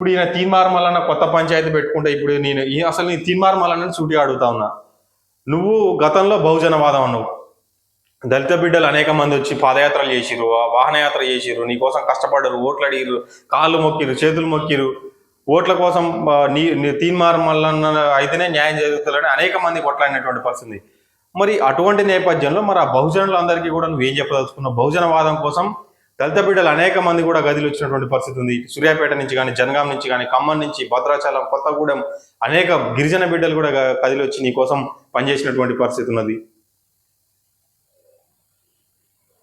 ఇప్పుడు ఈయన తీన్మార్మలన్న కొత్త పంచాయతీ పెట్టుకుంటే ఇప్పుడు నేను అసలు నీ తీన్మార్మలన్న సూటిగా అడుగుతా ఉన్నా. నువ్వు గతంలో బహుజనవాదం అన్నావు. దళిత బిడ్డలు అనేక మంది వచ్చి పాదయాత్రలు చేసిరు వాహనయాత్ర చేసిరు నీ కోసం కష్టపడరు ఓట్లు అడిగిరు కాళ్ళు మొక్కిరు చేతులు మొక్కిరు ఓట్ల కోసం నీ నీ తీన్మార్ మల్లన్న అయితేనే న్యాయం జరుగుతుందని అనేక మంది కొట్లాడినటువంటి పరిస్థితి మరి అటువంటి నేపథ్యంలో మరి ఆ బహుజనులందరికీ కూడా నువ్వు ఏం చెప్పదలుచుకున్నావు? బహుజనవాదం కోసం దళిత బిడ్డలు అనేక మంది కూడా గదిలు వచ్చినటువంటి పరిస్థితి ఉంది. సూర్యాపేట నుంచి కానీ జనగాం నుంచి కానీ ఖమ్మం నుంచి భద్రాచలం కొత్తగూడెం అనేక గిరిజన బిడ్డలు కూడా గదిలు వచ్చి నీ కోసం పనిచేసినటువంటి పరిస్థితి ఉన్నది.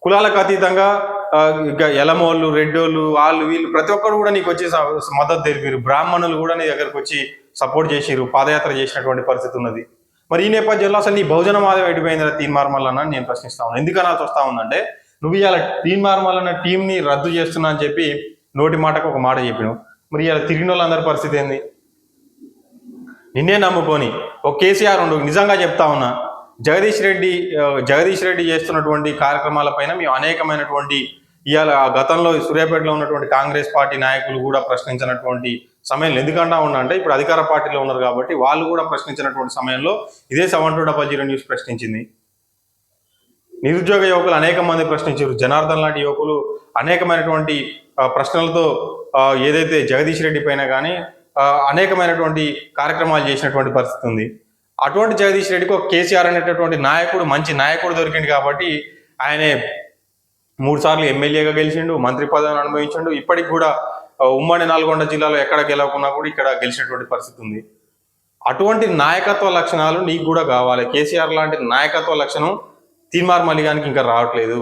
కులాలకు అతీతంగా ఆ, ఎలమోళ్ళు రెడ్డోళ్ళు వాళ్ళు వీళ్ళు ప్రతి ఒక్కరు కూడా నీకు వచ్చి మద్దతు తెలిపారు. బ్రాహ్మణులు కూడా నీ దగ్గరకు వచ్చి సపోర్ట్ చేసిరు పాదయాత్ర చేసినటువంటి పరిస్థితి ఉన్నది. మరి ఈ నేపథ్యంలో అసలు నీ బహుజన మాదం ఎడిపోయిందా తీర్మార్ మార్మల్ అని నేను ప్రశ్నిస్తా ఉన్నాను ఎందుకు అనాల్సి వస్తా ఉందంటే నువ్వు ఇవాళ టీమ్ మార్మల్ అన్న టీంని రద్దు చేస్తున్నా అని చెప్పి నోటి మాటకు ఒక మాట చెప్పినావు. మరి ఇవాళ తిరిగిన వాళ్ళందరి పరిస్థితి ఏంది? నిన్నే నమ్ముకొని ఒక కేసీఆర్ ఉండు నిజంగా చెప్తా ఉన్నా. జగదీష్ రెడ్డి జగదీష్ రెడ్డి చేస్తున్నటువంటి కార్యక్రమాలపైన మేము అనేకమైనటువంటి ఇవాళ గతంలో సూర్యాపేటలో ఉన్నటువంటి కాంగ్రెస్ పార్టీ నాయకులు కూడా ప్రశ్నించినటువంటి సమయంలో ఎందుకంటా ఉన్నా అంటే ఇప్పుడు అధికార పార్టీలో ఉన్నారు కాబట్టి వాళ్ళు కూడా ప్రశ్నించినటువంటి సమయంలో ఇదే seven two double zero news ప్రశ్నించింది. నిరుద్యోగ యువకులు అనేక మంది ప్రశ్నించారు. జనార్దన్ లాంటి యువకులు అనేకమైనటువంటి ప్రశ్నలతో ఏదైతే జగదీష్ రెడ్డి పైన కానీ అనేకమైనటువంటి కార్యక్రమాలు చేసినటువంటి పరిస్థితి ఉంది. అటువంటి జగదీష్ రెడ్డికి ఒక కేసీఆర్ అనేటటువంటి నాయకుడు మంచి నాయకుడు దొరికింది కాబట్టి ఆయనే మూడు సార్లు ఎమ్మెల్యేగా గెలిచిండు మంత్రి పదవిని అనుభవించిండు. ఇప్పటికి కూడా ఉమ్మడి నల్గొండ జిల్లాలో ఎక్కడ గెలవకున్నా కూడా ఇక్కడ గెలిచినటువంటి పరిస్థితి ఉంది. అటువంటి నాయకత్వ లక్షణాలు నీకు కూడా కావాలి. కేసీఆర్ లాంటి నాయకత్వ లక్షణం తీన్మార్ మలిగానికి ఇంకా రావట్లేదు.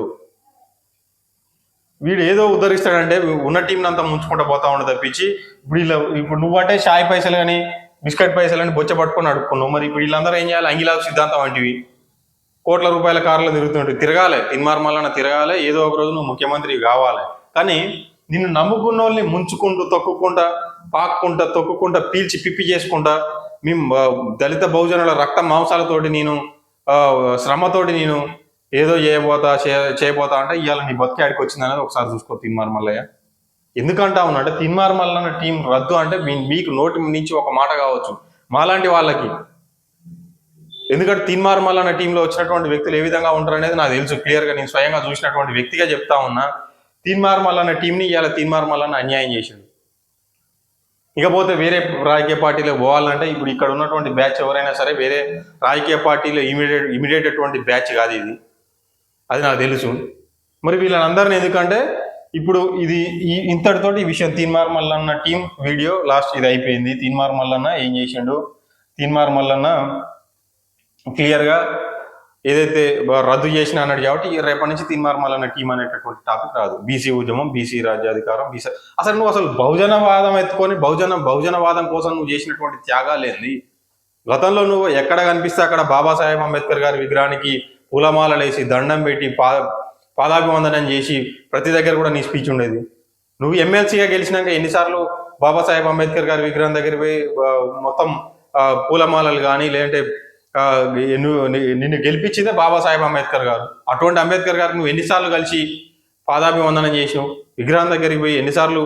వీడు ఏదో ఉద్ధరిస్తాడంటే ఉన్న టీంని అంతా ముంచుకుంటూ పోతా ఉండ తప్పించి ఇప్పుడు వీళ్ళ ఇప్పుడు నువ్వంటే షాయి పైసలు కానీ బిస్కెట్ పైసలు అని బొచ్చ పట్టుకొని అడుక్కున్నావు మరి ఇప్పుడు వీళ్ళందరూ ఏం చేయాలి? అంగిలా సిద్ధాంతం వంటివి. కోట్ల రూపాయల కార్లు తిరుగుతుంటే తిరగాలి. తిన్మార్ మల్లన్న తిరగాలి. ఏదో ఒక రోజు నువ్వు ముఖ్యమంత్రి కావాలి. కానీ నిన్ను నమ్ముకున్న వాళ్ళని ముంచుకుంటూ తొక్కుకుంటా పాక్కుంటా తొక్కుకుంటా పీల్చి పిప్పి చేసుకుంటా మేము దళిత బహుజనుల రక్త మాంసాలతోటి నేను శ్రమతోటి నేను ఏదో చేయబోతా చే- చేయబోతా అంటే ఇవాళ నీ బతికి ఆడికి వచ్చింది అనేది ఒకసారి చూసుకో తిన్మార్ మల్లయ్య. ఎందుకంటా అంటే తిన్మార్ మల్లన్న టీం రద్దు అంటే మీ- మీకు నోటి నుంచి ఒక మాట కావచ్చు. మాలాంటి వాళ్ళకి. ఎందుకంటే తిన్మార్ మల్లన్న టీంలో వచ్చినటువంటి వ్యక్తులు ఏ విధంగా ఉంటారు అనేది నాకు తెలుసు. క్లియర్గా నేను స్వయంగా చూసినటువంటి వ్యక్తిగా చెప్తా ఉన్నా తిన్మార్ మల్లన్న టీంని ఇవాళ తిన్మార్ మల్లన్న అన్యాయం చేసిండు. ఇకపోతే వేరే రాజకీయ పార్టీలో పోవాలంటే ఇప్పుడు ఇక్కడ ఉన్నటువంటి బ్యాచ్ ఎవరైనా సరే వేరే రాజకీయ పార్టీలో ఇమీడియట్ ఇమీడియట్ అటువంటి బ్యాచ్ కాదు ఇది. అది నాకు తెలుసు. మరి వీళ్ళందరిని ఎందుకంటే ఇప్పుడు ఇది ఈ ఇంతటితోటి ఈ విషయం Teenmaar Mallanna team video last ఇది అయిపోయింది. తీన్మార్ మల్లన్న ఏం చేసిండు? తీన్మార్ మల్లన్న క్లియర్గా ఏదైతే రద్దు చేసిన అన్నాడు కాబట్టి రేపటి నుంచి తీన్మార్ మల్లన్న టీం అనేటటువంటి టాపిక్ రాదు. బీసీ ఉద్యమం బీసీ రాజ్యాధికారం బీసీ అసలు నువ్వు అసలు బహుజనవాదం ఎత్తుకొని బహుజన బహుజనవాదం కోసం నువ్వు చేసినటువంటి త్యాగాలేంది గతంలో నువ్వు ఎక్కడ కనిపిస్తే అక్కడ బాబాసాహెబ్ అంబేద్కర్ గారి విగ్రహానికి పూలమాలలు వేసి దండం పెట్టి పా పాదాభివందనం చేసి ప్రతి దగ్గర కూడా నీ స్పీచ్ ఉండేది. నువ్వు ఎమ్మెల్సీగా గెలిచినాక ఎన్నిసార్లు బాబాసాహెబ్ అంబేద్కర్ గారి విగ్రహం దగ్గర పోయి మొత్తం పూలమాలలు కానీ లేదంటే నిన్ను గెలిపించిందే బాబాసాహెబ్ అంబేద్కర్ గారు. అటువంటి అంబేద్కర్ గారు నువ్వు ఎన్నిసార్లు కలిసి పాదాభివందనం చేసినావు? విగ్రహం దగ్గరికి పోయి ఎన్నిసార్లు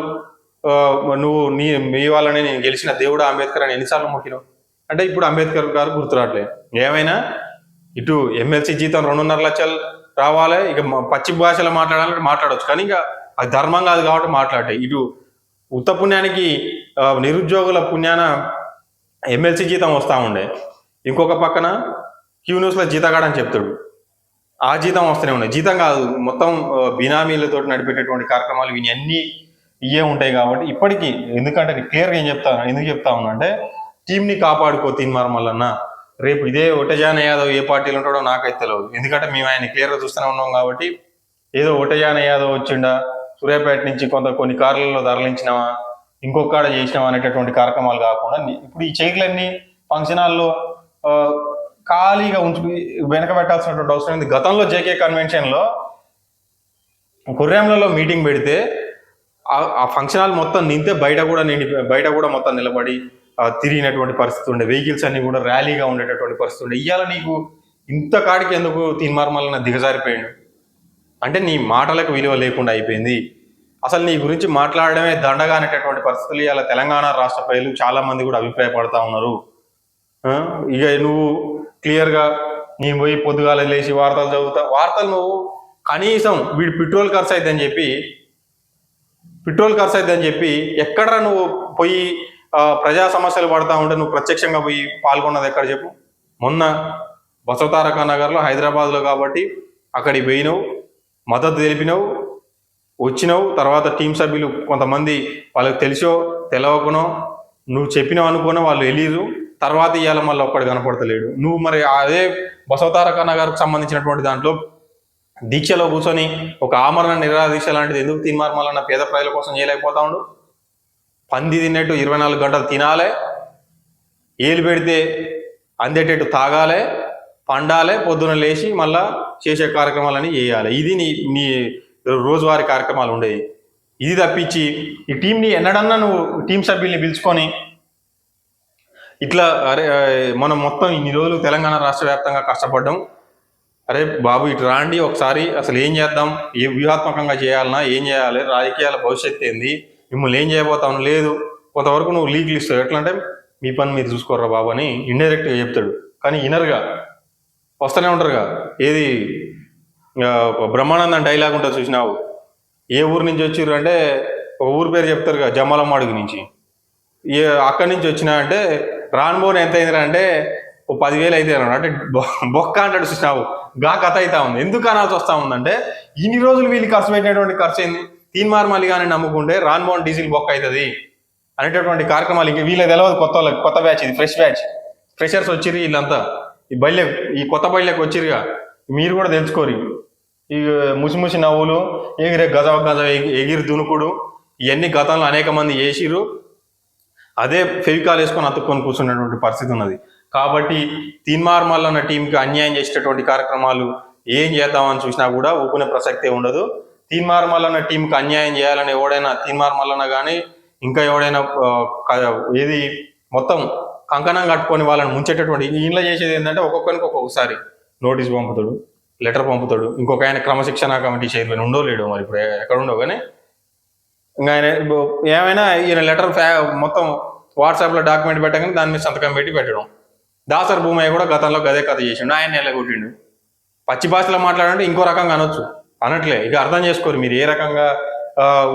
నువ్వు నీ మీ వాళ్ళని నేను గెలిచిన దేవుడు అంబేద్కర్ అని ఎన్నిసార్లు మొక్కినావు? అంటే ఇప్పుడు అంబేద్కర్ గారు గుర్తురాట్లే. ఏమైనా? ఇటు ఎమ్మెల్సీ జీతం రెండున్నర లక్షలు రావాలి ఇక పచ్చి భాషలో మాట్లాడాలంటే మాట్లాడవచ్చు కానీ ఇక అది ధర్మం కాదు కాబట్టి మాట్లాడే ఇటు ఉత్త పుణ్యానికి నిరుద్యోగుల పుణ్యాన ఎమ్మెల్సీ జీతం వస్తూ ఉండే. ఇంకొక పక్కన క్యూ న్యూస్లో జీతగాడని చెప్తాడు. ఆ జీతం వస్తూనే ఉన్నాయి. జీతం కాదు మొత్తం బినామీలతో నడిపేటటువంటి కార్యక్రమాలు ఇవి అన్నీ ఇవే ఉంటాయి కాబట్టి ఇప్పటికీ ఎందుకంటే క్లియర్గా ఏం చెప్తాను ఎందుకు చెప్తా ఉన్నా అంటే టీంని కాపాడుకో తీన్మార్ మల్లన్న. రేపు ఇదే ఒటజాన యాదవ్ ఏ పార్టీలో ఉంటాడో నాకైతే తెలియదు ఎందుకంటే మేము ఆయన క్లియర్గా చూస్తూనే ఉన్నాం కాబట్టి ఏదో ఒటజాన యాదవ్ వచ్చిండా సూర్యాపేట నుంచి కొంత కొన్ని కార్లలో తరలించినామా ఇంకొక కాడ చేసినావా అనేటటువంటి కార్యక్రమాలు కాకుండా ఇప్పుడు ఈ చైర్లన్నీ ఫంక్షన్ హాల్లో ఖాళీగా ఉంచు వెనక పెట్టాల్సినటువంటి అవసరం ఉంది. గతంలో జేకే కన్వెన్షన్లో కుర్రాంలలో మీటింగ్ పెడితే ఆ- ఫంక్షన్ హాల్ మొత్తం నింతే బయట కూడా నిండి బయట కూడా మొత్తం నిలబడి తిరిగినటువంటి పరిస్థితి ఉండే. వెహికల్స్ అన్ని కూడా ర్యాలీగా ఉండేటటువంటి పరిస్థితి ఉండే. ఇవాళ నీకు ఇంత కాడికి ఎందుకు తీన్మార్మలన దిగజారిపోయాడు? అంటే నీ మాటలకు విలువ లేకుండా అయిపోయింది. అసలు నీ గురించి మాట్లాడడమే దండగా అనేటటువంటి పరిస్థితులు ఇవాళ తెలంగాణ రాష్ట్ర ప్రజలు చాలామంది కూడా అభిప్రాయపడతా ఉన్నారు. ఇక నువ్వు క్లియర్గా నీ పోయి పొద్దుగాల లేచి వార్తలు చదువుతా. వార్తలు నువ్వు కనీసం వీడు పెట్రోల్ ఖర్చు అయిద్దని చెప్పి పెట్రోల్ ఖర్చు అయిద్దని చెప్పి ఎక్కడ నువ్వు పోయి ప్రజా సమస్యలు పడతా ఉంటే నువ్వు ప్రత్యక్షంగా పోయి పాల్గొన్నది ఎక్కడ చెప్పు? మొన్న బసవతారక నగర్లో హైదరాబాద్లో కాబట్టి అక్కడికి పోయినావు మద్దతు తెలిపినావు వచ్చినావు తర్వాత టీం సభ్యులు కొంతమంది వాళ్ళకి తెలిసో తెలవకునో నువ్వు చెప్పినావు అనుకున్నా వాళ్ళు వెళ్ళిరు తర్వాత ఇవాళ మళ్ళీ ఒక్కడు కనపడతలేడు. నువ్వు మరి అదే బసవతారక గారికి సంబంధించినటువంటి దాంట్లో దీక్షలో కూర్చొని ఒక ఆమరణ నిరాదీక్ష దీక్ష లాంటిది ఎందుకు తిన్మార్మాలన్న పేద ప్రజల కోసం చేయలేకపోతా ఉండు. పంది తిన్నట్టు ఇరవై నాలుగు గంటలు తినాలే. ఏలు పెడితే అందేటట్టు తాగాలే. పండాలే. పొద్దున లేచి మళ్ళా చేసే కార్యక్రమాలని చేయాలి. ఇది నీ నీ రోజువారీ కార్యక్రమాలు ఉండేవి. ఇది తప్పించి ఈ టీంని ఎన్నడన్నా నువ్వు టీం సభ్యుల్ని పిలుచుకొని ఇట్లా అరే మనం మొత్తం ఇన్ని రోజులు తెలంగాణ రాష్ట్ర వ్యాప్తంగా కష్టపడ్డాం. అరే బాబు ఇటు రాండి ఒకసారి అసలు ఏం చేద్దాం? ఏ వ్యూహాత్మకంగా చేయాలన్నా ఏం చేయాలి? రాజకీయాల భవిష్యత్తు ఏంది? మిమ్మల్ని ఏం చేయబోతాం లేదు. కొంతవరకు నువ్వు లీగ్లు ఇస్తావు ఎట్లా అంటే మీ పని మీరు చూసుకోర్రా బాబు అని ఇండైరెక్ట్గా చెప్తాడు. కానీ ఇనర్గా. వస్తూనే ఉంటారుగా. ఏది బ్రహ్మానందం డైలాగ్ ఉంటుంది చూసినావు? ఏ ఊరు నుంచి వచ్చిర్రు అంటే ఒక ఊరు పేరు చెప్తారుగా జమ్మలమ్మడుగు నుంచి. ఏ అక్కడి నుంచి వచ్చినా అంటే రానుబోన్ ఎంత అయిందిరా అంటే ఓ పదివేలు అయితే అంటే బొక్క అంటాడు చూసినావు గా కథ అయితే ఉంది. ఎందుకు అనాల్సి వస్తా ఉందంటే ఇన్ని రోజులు వీళ్ళు ఖర్చు పెట్టినటువంటి ఖర్చు తీన్ తీన్మార్ మల్లిగానే నమ్ముకుంటే రాన్బోన్ డీజిల్ బొక్క అవుతుంది అనేటటువంటి కార్యక్రమాలు ఇంక వీళ్ళకి తెలియదు కొత్త వాళ్ళకి. కొత్త బ్యాచ్ ఇది ఫ్రెష్ బ్యాచ్. ఫ్రెషర్స్ వచ్చిర్రు వీళ్ళంతా. ఈ బయలే ఈ కొత్త బల్లెకి వచ్చిరుగా మీరు కూడా తెలుసుకోరు ఈ ముసిముసి నవ్వులు ఎగిరే గజ గజ ఎగి- ఎగిరి దునుకుడు ఇవన్నీ గతంలో అనేక మంది చేసిరు అదే ఫెవికాల్ వేసుకొని అతుక్కొని కూర్చున్నటువంటి పరిస్థితి ఉన్నది. కాబట్టి తీన్మార్ మల్లన్న టీంకి అన్యాయం చేసేటటువంటి కార్యక్రమాలు ఏం చేద్దామని చూసినా కూడా ఊపునే ప్రసక్తే ఉండదు. తీన్మార్ మల్లన్న టీంకి అన్యాయం చేయాలని ఎవడైనా తీన్మార్ మల్లన్న కానీ ఇంకా ఎవడైనా ఏది మొత్తం కంకణం కట్టుకొని వాళ్ళని ముంచేటటువంటి ఇంట్లో చేసేది ఏంటంటే ఒక్కొక్కరికి ఒక్కొక్కసారి నోటీస్ పంపుతాడు లెటర్ పంపుతాడు ఇంకొక ఆయన క్రమశిక్షణ కమిటీ చైర్మన్ ఉండో లేడో మరి ఇప్పుడు ఎక్కడ ఉండవు కానీ ఇంకా ఆయన ఏమైనా ఈయన లెటర్ ఫ్యా మొత్తం వాట్సాప్లో డాక్యుమెంట్ పెట్టగానే దాని మీద సంతకం పెట్టి పెట్టడం. దాసర్ భూమయ్య కూడా గతంలో గదే కథ చేసిండు. ఆయన ఎల్లగొట్టిండు పచ్చి భాషలో మాట్లాడంటే ఇంకో రకంగా అనొచ్చు. అనట్లే. ఇక అర్థం చేసుకోరు మీరు ఏ రకంగా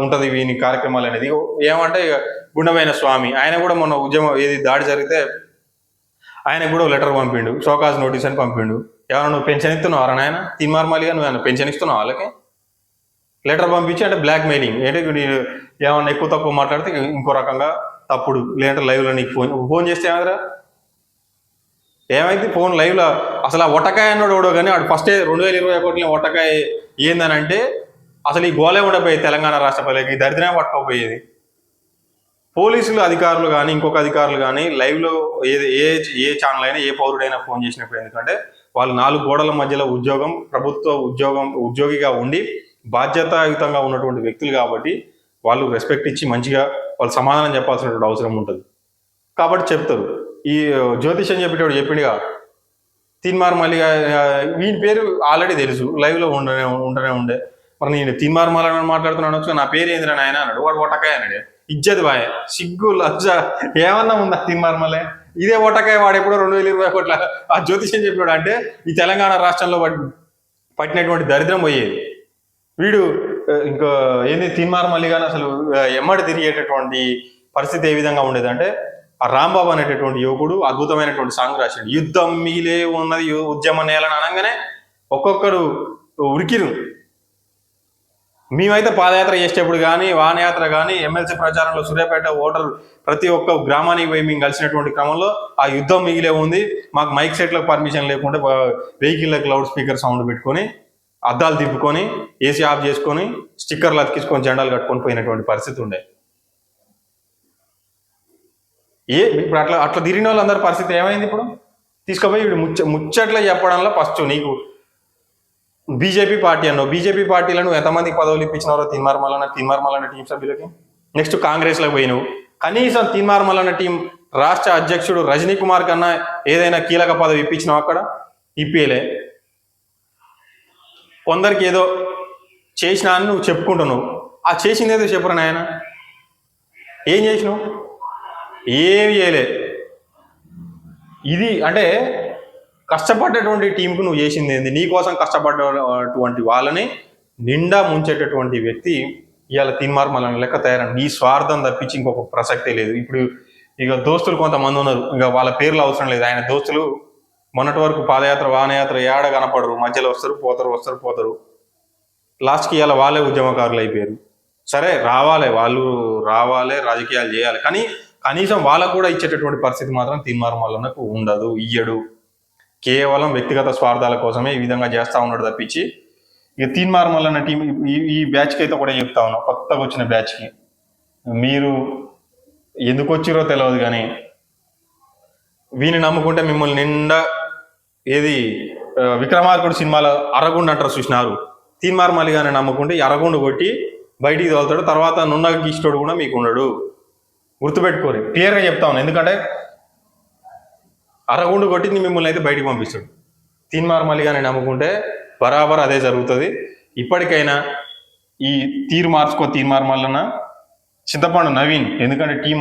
ఉంటుంది వీని కార్యక్రమాలు అనేది. ఏమంటే ఇక గుండమైన స్వామి. ఆయన కూడా మొన్న ఉద్యమం ఏది దాడి జరిగితే ఆయన కూడా లెటర్ పంపిండు. షోకాజ్ నోటీస్ అని పంపిండు. ఎవరైనా నువ్వు పెన్షన్ ఇస్తున్నావు ఎవరైనా ఆయన తిమ్మార్మాలిగా నువ్వు ఆయన పెన్షన్ ఇస్తున్నావు వాళ్ళకి? లెటర్ పంపించి అంటే బ్లాక్ మెయిలింగ్ అంటే నేను ఏమన్నా ఎక్కువ తక్కువ మాట్లాడితే ఇంకో రకంగా తప్పుడు. లేదంటే లైవ్లో నీకు ఫోన్ ఫోన్ చేస్తే ఏమైందిరా? ఏమైంది? ఫోన్ లైవ్లో అసలు ఆ ఒట్టకాయ అన్నాడు ఓడో కానీ వాడు ఫస్టే రెండు వేల ఇరవై ఒకటిలో ఒట్టకాయ ఏందని అంటే అసలు ఈ గోలే ఉండపోయేది తెలంగాణ రాష్ట్ర ప్రజలకి దరిద్రమే పట్టుకోపోయేది. పోలీసులు అధికారులు కానీ ఇంకొక అధికారులు కానీ లైవ్లో ఏది ఏ ఏ ఛానల్ అయినా ఏ పౌరుడైనా ఫోన్ చేసినప్పుడు ఎందుకంటే వాళ్ళు నాలుగు గోడల మధ్యలో ఉద్యోగం ప్రభుత్వ ఉద్యోగం ఉద్యోగిగా ఉండి బాధ్యతాయుతంగా ఉన్నటువంటి వ్యక్తులు కాబట్టి వాళ్ళు రెస్పెక్ట్ ఇచ్చి మంచిగా వాళ్ళు సమాధానం చెప్పాల్సినటువంటి అవసరం ఉంటుంది. కాబట్టి చెప్తారు. ఈ జ్యోతిష్ అని చెప్పేటప్పుడు చెప్పిండుగా తీన్మార్ మళ్ళీ వీని పేరు ఆల్రెడీ తెలుసు లైవ్లో ఉండనే ఉండనే ఉండే. మరి నేను తీన్మార్ మళ్ళీ మాట్లాడుతున్నాను నా పేరు ఏందిరా నాయన అన్నాడు. వాడు ఒటకాయ అన్నాడు. ఇజ్జత్ బాయ్ సిగ్గు లజ్జ ఏమన్నా ఉందా తీన్మార్ మల్లే? ఇదే ఒటకాయ వాడు ఎప్పుడో రెండు వేల ఇరవై ఒకట్ల ఆ జ్యోతిష్ చెప్పాడు అంటే ఈ తెలంగాణ రాష్ట్రంలో పట్- పట్టినటువంటి దరిద్రం పోయేది. వీడు ఇంకా ఏంది తిన్మార్ మళ్ళీ కానీ అసలు ఎమ్మడి తిరిగేటటువంటి పరిస్థితి ఏ విధంగా ఉండేదంటే ఆ రాంబాబు అనేటటువంటి యువకుడు అద్భుతమైనటువంటి సాంగ్ రాశాడు. యుద్ధం మిగిలే ఉన్నది ఉద్యమ నేలని అనగానే ఒక్కొక్కడు ఉరికిరు. మేమైతే పాదయాత్ర చేసేటప్పుడు కానీ వాహనయాత్ర కానీ ఎమ్మెల్సీ ప్రచారంలో సూర్యాపేట ఓటర్ ప్రతి ఒక్క గ్రామానికి పోయి మేము కలిసినటువంటి క్రమంలో ఆ యుద్ధం మిగిలే ఉంది మాకు మైక్ సెట్లకు పర్మిషన్ లేకుండా వెహికల్లకు లౌడ్ స్పీకర్ సౌండ్ పెట్టుకొని అద్దాలు తిప్పుకొని ఏసీ ఆఫ్ చేసుకొని స్టిక్కర్లు అతికించుకొని జెండాలు కట్టుకొని పోయినటువంటి పరిస్థితి ఉండే. ఏ ఇప్పుడు అట్లా అట్లా తిరిగిన వాళ్ళందరి పరిస్థితి ఏమైంది ఇప్పుడు? తీసుకుపోయి ఇప్పుడు ముచ్చ ముచ్చట్లా చెప్పడంలో ఫస్ట్ నీకు బీజేపీ పార్టీ అన్నావు. బీజేపీ పార్టీలను ఎంతమందికి పదవులు ఇప్పించినారో తిన్మార్మలన్న తిన్మార్మలన్న టీం సభ్యులకి? నెక్స్ట్ కాంగ్రెస్లోకి పోయినవు కనీసం తిన్మార్మలన్న టీం రాష్ట్ర అధ్యక్షుడు రజనీ కుమార్ కన్నా ఏదైనా కీలక పదవి ఇప్పించినావు అక్కడ? ఇప్పియలే కొందరికి ఏదో చేసినా అని నువ్వు చెప్పుకుంటున్నావు. ఆ చేసింది ఏదో చెప్పరా నాయన? ఏం చేసినావు? ఏమి చేయలే. ఇది అంటే కష్టపడ్డటువంటి టీంకు నువ్వు చేసింది ఏంది? నీ కోసం కష్టపడ్డటువంటి వాళ్ళని నిండా ముంచేటటువంటి వ్యక్తి ఇవాళ తిన్మార్మలని లెక్క తయారని నీ స్వార్థం తప్పించి ఇంకొక ప్రసక్తే లేదు. ఇప్పుడు ఇక దోస్తులు కొంతమంది ఉన్నారు. ఇక వాళ్ళ పేర్లు అవసరం లేదు. ఆయన దోస్తులు మొన్నటి వరకు పాదయాత్ర వాహనయాత్ర ఏడ కనపడరు. మధ్యలో వస్తారు పోతారు వస్తారు పోతారు. లాస్ట్కి ఇవాళ వాళ్ళే ఉద్యమకారులు అయిపోయారు. సరే రావాలి. వాళ్ళు రావాలి రాజకీయాలు చేయాలి. కానీ కనీసం వాళ్ళకు కూడా ఇచ్చేటటువంటి పరిస్థితి మాత్రం తీర్మానం ఉండదు ఇయ్యడు. కేవలం వ్యక్తిగత స్వార్థాల కోసమే ఈ విధంగా చేస్తూ ఉన్నాడు తప్పించి ఇక తీన్మార్ అన్న టీం ఈ ఈ బ్యాచ్కి అయితే కూడా చెప్తా ఉన్నా కొత్తగా వచ్చిన బ్యాచ్కి. మీరు ఎందుకు వచ్చిరో తెలియదు కానీ వీని నమ్ముకుంటే మిమ్మల్ని నిండా ఏది? విక్రమార్కుడు సినిమాలో అరగుండు అంటారు చూసినారు. తీన్మార్ మల్లిగానే నమ్ముకుంటే అరగుండ అరగుండు కొట్టి బయటికి తోలుతాడు. తర్వాత నున్న గీష్టోడు కూడా మీకు ఉండడు గుర్తుపెట్టుకోరు క్లియర్గా చెప్తా ఉన్నాను ఎందుకంటే అరగుండు కొట్టి మిమ్మల్ని అయితే బయటికి పంపిస్తాడు. తీన్మార్ మల్లిగానే నమ్ముకుంటే బరాబర్ అదే జరుగుతుంది. ఇప్పటికైనా ఈ తీరు మార్చుకో తీర్మార్ మల్లన చింతపండు నవీన్ ఎందుకంటే టీం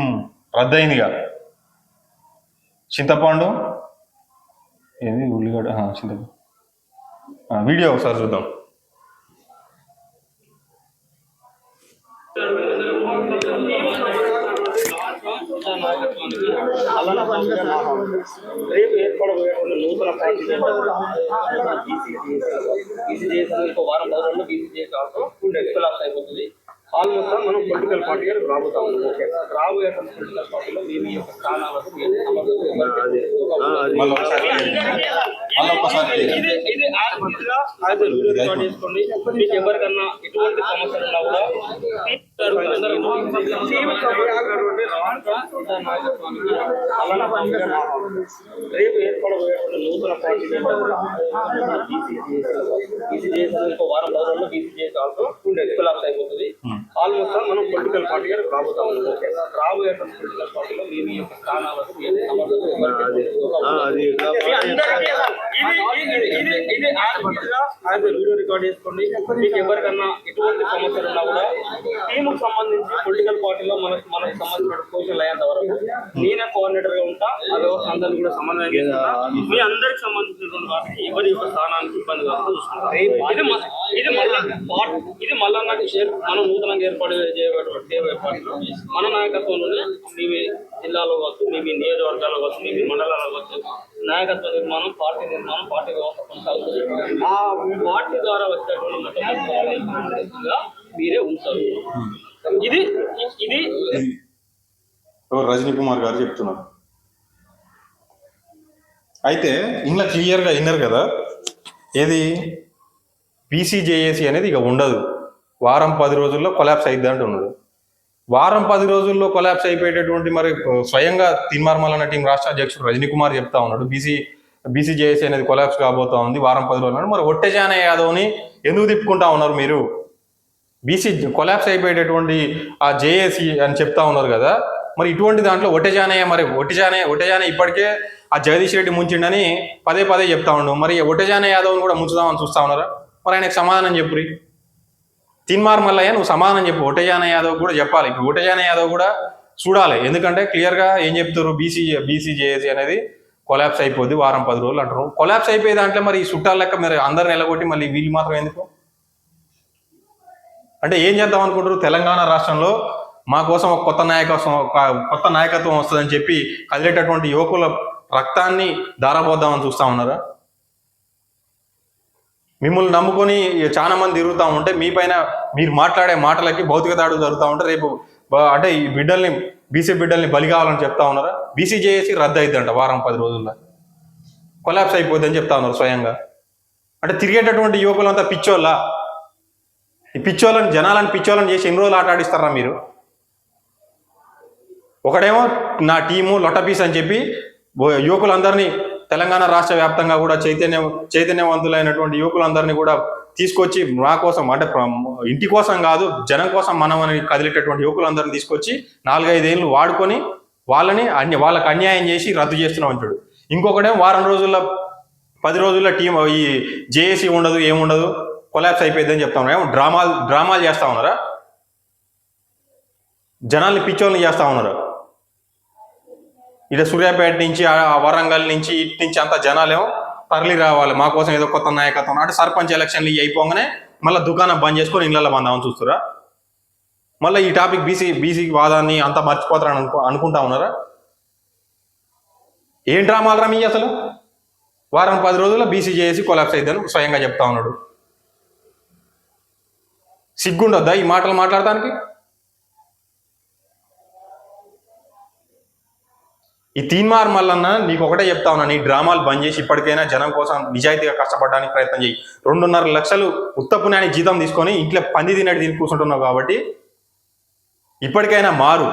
రద్దయిందిగా. చింతపండు ఏది? ఉల్లిగడ్డ చింతపండు. వీడియో ఒకసారి చూద్దాం. రేపు ఏర్పడబోయేటువంటి నూతన ప్యాకేజీ బీసీజీఎస్ ఇంకో వారం పది రోజుల్లో బీసీజీఎస్ ఆల్సో కొలాప్స్ అయిపోతుంది. ఆల్మోస్ట్ మనం పొలిటికల్ పార్టీగా రాబోతాం ఓకే రాబోయే పొలిటికల్ పార్టీలో మీ మీ యొక్క స్థానాలకు మీరు మళ్ళీ ఒకసారి మళ్ళీ ఒకసారి ఇది ఇది యాజ్ ఇట్గా యాజ్ వీడియో రికార్డ్ చేసుకోండి మీకు ఎవరికన్నా ఎటువంటి సమస్యలు ఉన్నా కూడా రేపు ఏర్పడబోయేటువంటి నూతన ప్యాకేజీ బీసీజీఎస్ ఇంకో వారం పది రోజుల్లో బీసీజీఎస్ ఆల్సో కొలాప్స్ అయిపోతుంది. Hmm. ఆల్మోస్ట్ మనం పొలిటికల్ పార్టీగా రాబోతాం ఓకే. రాబోయే పొలిటికల్ పార్టీలో మీ యొక్క వీడియో రికార్డ్ చేసుకోండి మీకు ఎవరికన్నా ఎటువంటి సమస్యలు ఉన్నా కూడా టీముకు సంబంధించి పొలిటికల్ పార్టీలో మనకు మనకు సంబంధించిన సోషల్ అయ్యేంత వరకు నేనే కోఆర్డినేటర్గా ఉంటా. ఆ వ్యవస్థ అందరినీ కూడా సమన్వయం మీ అందరికి సంబంధించినటువంటి వాటికి ఎవరి యొక్క స్థానానికి ఇబ్బంది కాకుండా చూసుకుంటాం. ఇది ఇది మళ్ళా పార్ట్ ఇది మళ్ళా నాకు షేర్ మనం నూతనంగా ఏర్పాటు చేయబడి మన నాయకత్వంలోనే మీ జిల్లాలో కావచ్చు మీ నియోజకవర్గాల్లో కావచ్చు మీ మండలాల్లో కావచ్చు నాయకత్వ నిర్మాణం పార్టీ నిర్మాణం పార్టీ వ్యవస్థ కొనసాగుతుంది. ఆ పార్టీ ద్వారా వచ్చేటువంటి మీరే ఉంటారు. ఇది ఇది రజనీ కుమార్ గారు చెప్తున్నారు. అయితే ఇంట్లో క్లియర్గా విన్నారు కదా ఏది? పీసీజేఏసీ అనేది ఇక ఉండదు. వారం పది రోజుల్లో కొలాప్స్ అయిద్ది అంటున్నాడు వారం పది రోజుల్లో కొలాప్స్ అయిపోయేటటువంటి మరి స్వయంగా తిన్మార్మల్ టీం రాష్ట్ర అధ్యక్షుడు రజనీ కుమార్ చెప్తా ఉన్నాడు. బీసీ బీసీజేఏసీ అనేది కొలాప్స్ కాబోతా ఉంది వారం పది రోజులు మరి ఒట్టెజాన యాదవ్ని ఎందుకు తిప్పుకుంటా ఉన్నారు మీరు? బీసీ కొలాప్స్ అయిపోయేటటువంటి ఆ జేఏసీ అని చెప్తా ఉన్నారు కదా. మరి ఇటువంటి దాంట్లో ఒట్టెజానయ్య మరి ఒట్టెజానయ్య ఒట్టెజానయ్య ఇప్పటికే ఆ జగదీష్ రెడ్డి ముంచిండని పదే పదే చెప్తా ఉండు. మరి ఒట్టెజానయ్య యాదవ్ని కూడా ముంచుదామని చూస్తా ఉన్నారా? మరి ఆయనకు సమాధానం చెప్పురి. తిన్మార్ మల్లయ్య నువ్వు సమాధానం చెప్పు. ఒట్టెజాన యాదవ్ కూడా చెప్పాలి. ఇప్పుడు ఒట్టెజాన యాదవ్ కూడా చూడాలి. ఎందుకంటే క్లియర్గా ఏం చెప్తారు బీసీ బీసీజేఏసీ అనేది కొలాప్స్ అయిపోద్ది. వారం పది రోజులు అంటారు కొలాప్స్ అయిపోయే దాంట్లో మరి ఈ చుట్టాల లెక్క మీరు అందరు ఎలగొట్టి మళ్ళీ వీళ్ళు మాత్రం ఎందుకు? అంటే ఏం చేద్దాం అనుకుంటారు తెలంగాణ రాష్ట్రంలో మా కోసం ఒక కొత్త నాయకత్వం ఒక కొత్త నాయకత్వం వస్తుందని చెప్పి కదిలేటటువంటి యువకుల రక్తాన్ని దారబోద్దామని చూస్తా ఉన్నారా? మిమ్మల్ని నమ్ముకొని చాలా మంది తిరుగుతూ ఉంటే మీ పైన మీరు మాట్లాడే మాటలకి భౌతిక దాడులు జరుగుతూ ఉంటే రేపు అంటే ఈ బిడ్డల్ని బీసీ బిడ్డల్ని బలి కావాలని చెప్తా ఉన్నారా? బీసీ చేసి రద్దు అయిద్దంట వారం పది రోజుల్లో. కొలాప్స్ అయిపోద్ది అని చెప్తా ఉన్నారు స్వయంగా. అంటే తిరిగేటటువంటి యువకులంతా పిచ్చోళ్ళ. ఈ పిచ్చోళ్ళని జనాలను పిచ్చోళ్ళని చేసి ఎన్ని రోజులు ఆట ఆడిస్తారా మీరు? ఒకడేమో నా టీము లొట్టపీస్ అని చెప్పి యువకులందరినీ తెలంగాణ రాష్ట్ర వ్యాప్తంగా కూడా చైతన్య చైతన్యవంతులైనటువంటి యువకులందరినీ కూడా తీసుకొచ్చి మా కోసం అంటే ఇంటి కోసం కాదు జనం కోసం మనం అని కదిలేటటువంటి యువకులందరినీ తీసుకొచ్చి నాలుగైదేళ్ళు వాడుకొని వాళ్ళని అన్య వాళ్ళకి అన్యాయం చేసి రద్దు చేస్తున్నాం అంటాడు ఇంకొకటే వారం రోజుల్లో పది రోజుల్లో టీం ఈ జేఏసీ ఉండదు ఏముండదు కొలాప్స్ అయిపోయిందని అని చెప్తా ఉన్నారు? ఏమో డ్రామాలు డ్రామాలు చేస్తా ఉన్నారా? జనాల్ని పిచ్చోళ్ళని చేస్తా ఉన్నారు? ఇదే సూర్యాపేట నుంచి వరంగల్ నుంచి ఇటు నుంచి అంత జనాలేమో తరలి రావాలి. మా కోసం ఏదో కొత్త నాయకత్వం అంటే సర్పంచ్ ఎలక్షన్లు ఇవి అయిపోగానే మళ్ళీ దుకాణం బంద్ చేసుకొని ఇళ్ళల్లో బందామని చూస్తురా మళ్ళీ ఈ టాపిక్ బీసీ బీసీ వాదాన్ని అంతా మర్చిపోతారని అనుకో అనుకుంటా ఉన్నారా? ఏం డ్రామాలు రమి అసలు? వారం పది రోజుల్లో బీసీ చేసి కొలాప్స్ అయిద్దని స్వయంగా చెప్తా ఉన్నాడు. సిగ్గుండొద్దా ఈ మాటలు మాట్లాడటానికి? ఈ తీన్మార్ మల్లన్న నీకు ఒకటే చెప్తా ఉన్నా నీ డ్రామాలు బంద్ చేసి ఇప్పటికైనా జనం కోసం నిజాయితీగా కష్టపడడానికి ప్రయత్నం చేయి. రెండున్నర లక్షలు ఉత్తపునాని జీతం తీసుకొని ఇంట్లో పంది తినట్టు తిని కూర్చుంటున్నావు కాబట్టి ఇప్పటికైనా మారు.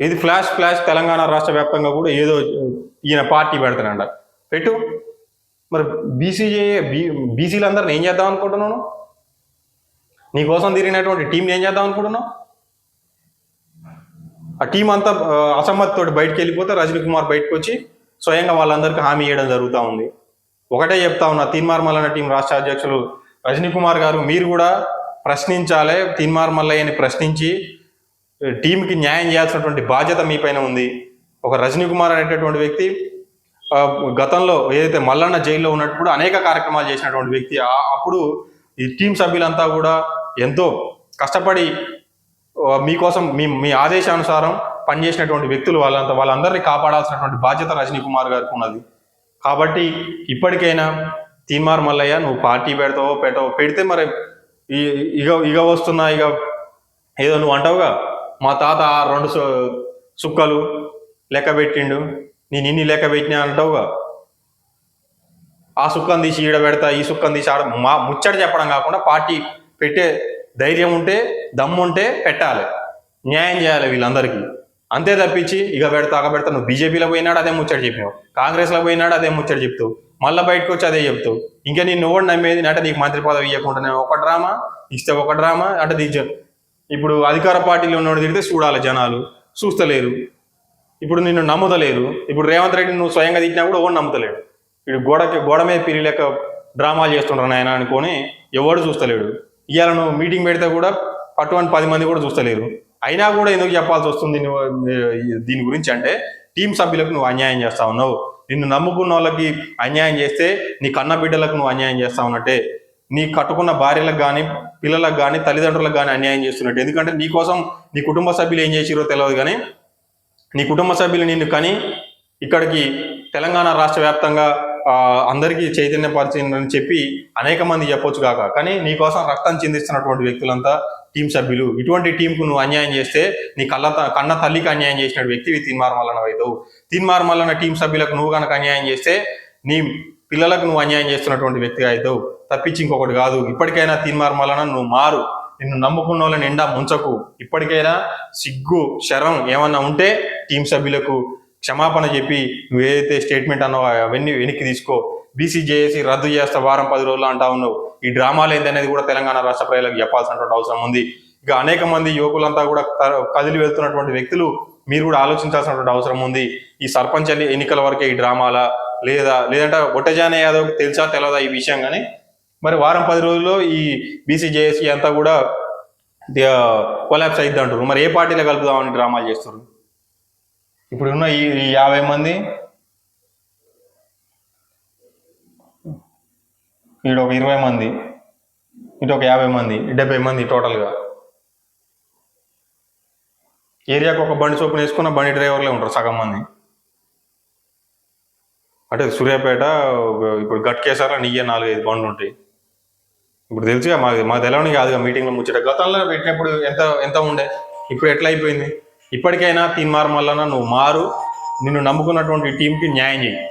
ఇది ఫ్లాష్ ఫ్లాష్ తెలంగాణ రాష్ట్ర వ్యాప్తంగా కూడా ఏదో ఈయన పార్టీ పెడతానంట పెట్టు. మరి బీసీజే బీ బీసీలందరిని ఏం చేద్దాం అనుకుంటున్నాను నీకోసం తిరిగినటువంటి టీంని ఏం చేద్దాం అనుకుంటున్నావు? ఆ టీం అంతా ఆ, అసమ్మతితోటి బయటకు వెళ్ళిపోతే రజనీ కుమార్ బయటకు వచ్చి స్వయంగా వాళ్ళందరికీ హామీ ఇవ్వడం జరుగుతూ ఉంది. ఒకటే చెప్తా ఉన్నా తీన్మార్ మల్లన్న టీం రాష్ట్ర అధ్యక్షులు రజనీ కుమార్ గారు మీరు కూడా ప్రశ్నించాలి తీన్మార్ మల్లయ్యని ప్రశ్నించి టీంకి న్యాయం చేయాల్సినటువంటి బాధ్యత మీ పైన ఉంది. ఒక రజనీ కుమార్ అనేటటువంటి వ్యక్తి గతంలో ఏదైతే మల్లన్న జైల్లో ఉన్నప్పుడు అనేక కార్యక్రమాలు చేసినటువంటి వ్యక్తి ఆ- అప్పుడు ఈ టీం సభ్యులంతా కూడా ఎంతో కష్టపడి మీకోసం మీ మీ ఆదేశానుసారం పనిచేసినటువంటి వ్యక్తులు వాళ్ళంతా వాళ్ళందరినీ కాపాడాల్సినటువంటి బాధ్యత రజనీ కుమార్ గారికి ఉన్నది. కాబట్టి ఇప్పటికైనా తీన్మార్ మల్లయ్య నువ్వు పార్టీ పెడతావో పెట్టవో పెడితే మరి ఈ- ఇగ ఇగ వస్తున్నా ఇక ఏదో నువ్వు అంటావుగా? మా తాత ఆ రెండు సు- సుక్కలు లెక్క పెట్టిండు. నేను ఇన్ని లెక్క పెట్టినా అంటావుగా? ఆ సుక్కం తీసి ఈడ పెడతా ఈ సుక్కం తీసి ఆడ మా ముచ్చట చెప్పడం కాకుండా పార్టీ పెట్టే ధైర్యం ఉంటే దమ్ము ఉంటే పెట్టాలి. న్యాయం చేయాలి వీళ్ళందరికీ. అంతే తప్పించి ఇక పెడతా అక పెడతా. నువ్వు బీజేపీలో పోయినాడు అదే ముచ్చట చెప్పినావు కాంగ్రెస్లో పోయినాడు అదే ముచ్చట చెప్తావు మళ్ళీ బయటకు వచ్చి అదే చెప్తావు ఇంకా నేను నువ్వు నమ్మేది? అంటే నీకు మంత్రి పదవి ఇవ్వకుండానే ఒక డ్రామా? ఇస్తే ఒక డ్రామా? అంటే దీని ఇప్పుడు అధికార పార్టీలో ఉన్నోడు తిరిగితే చూడాలి జనాలు. చూస్తలేరు. ఇప్పుడు నిన్ను నమ్ముతలేరు. ఇప్పుడు రేవంత్ రెడ్డి నువ్వు స్వయంగా తిట్టినా కూడా ఎవరు నమ్ముతలేడు. ఇప్పుడు గోడకి గోడ మీద పిరి లెక్క డ్రామాలు చేస్తుంటారు నాయన అనుకొని ఎవడు చూస్తలేడు. ఇవాళ నువ్వు మీటింగ్ పెడితే కూడా అటువంటి పది మంది కూడా చూస్తలేరు. అయినా కూడా ఎందుకు చెప్పాల్సి వస్తుంది దీని గురించి అంటే టీం సభ్యులకు నువ్వు అన్యాయం చేస్తా ఉన్నావు. నిన్ను నమ్ముకున్న వాళ్ళకి అన్యాయం చేస్తే నీ కన్న బిడ్డలకు నువ్వు అన్యాయం చేస్తా ఉన్నట్టే. నీ కట్టుకున్న భార్యలకు కానీ పిల్లలకు కానీ తల్లిదండ్రులకు కానీ అన్యాయం చేస్తున్నట్టు. ఎందుకంటే నీ కోసం నీ కుటుంబ సభ్యులు ఏం చేసిరో తెలియదు కానీ నీ కుటుంబ సభ్యులు నిన్ను కానీ ఇక్కడికి తెలంగాణ రాష్ట్ర వ్యాప్తంగా అందరికీ చైతన్యపరిచిందని చెప్పి అనేక మంది చెప్పొచ్చు కాక. కానీ నీకోసం రక్తం చిందిస్తున్నటువంటి వ్యక్తులంతా టీం సభ్యులు. ఇటువంటి టీంకు నువ్వు అన్యాయం చేస్తే నీ కళ్ళ త- కన్న తల్లికి అన్యాయం చేసిన వ్యక్తివి తీన్మార్ మల్లన అవుతావు. తీన్మార్ మల్లన టీం సభ్యులకు నువ్వు కనుక అన్యాయం చేస్తే నీ పిల్లలకు నువ్వు అన్యాయం చేస్తున్నటువంటి వ్యక్తి అవుతావు. తప్పించి ఇంకొకటి కాదు. ఇప్పటికైనా తీన్మార్ మల్లన నువ్వు మారు. నిన్ను నమ్ముకున్న వాళ్ళని నిండా ముంచకు. ఇప్పటికైనా సిగ్గు శరం ఏమన్నా ఉంటే టీం సభ్యులకు క్షమాపణ చెప్పి నువ్వు ఏదైతే స్టేట్మెంట్ అన్నావో అవన్నీ వెనక్కి తీసుకో. బీసీజేఏసీ రద్దు చేస్తా వారం పది రోజులు అంటా ఉన్నావు. ఈ డ్రామాలు ఏంటనేది కూడా తెలంగాణ రాష్ట్ర ప్రజలకు చెప్పాల్సినటువంటి అవసరం ఉంది. ఇక అనేక మంది యువకులంతా కూడా కదిలి వెళ్తున్నటువంటి వ్యక్తులు మీరు కూడా ఆలోచించాల్సినటువంటి అవసరం ఉంది. ఈ సర్పంచ్ ఎన్నికల వరకే ఈ డ్రామాలా లేదా లేదంటే ఒట్టజానే యాదవ్ తెలుసా తెలియదా ఈ విషయం కానీ మరి వారం పది రోజుల్లో ఈ బీసీజేఏసీ అంతా కూడా కొలాప్స్ అయింది అంటారు మరి ఏ పార్టీలో కలుపుదామని డ్రామాలు చేస్తారు ఇప్పుడు ఉన్న ఈ యాభై మంది ఈడ ఒక ఇరవై మంది ఇటు ఒక యాభై మంది డెబ్బై మంది టోటల్గా. ఏరియాకు ఒక బండి చొప్పున వేసుకున్న బండి డ్రైవర్లే ఉంటారు సగం మంది. అంటే సూర్యాపేట ఇప్పుడు గట్ కేసార్లో నీయే నాలుగైదు బండ్లు ఉంటాయి. ఇప్పుడు తెలుసుగా మాకు మాకు తెలవని కాదుగా మీటింగ్లో ముచ్చట. గతంలో పెట్టినప్పుడు ఎంత ఎంత ఉండే? ఇప్పుడు ఎట్లా అయిపోయింది? ఇప్పటికైనా తీన్మార్ మల్లన నువ్వు మారు నిన్ను నమ్ముకున్నటువంటి టీంకి న్యాయం చేయి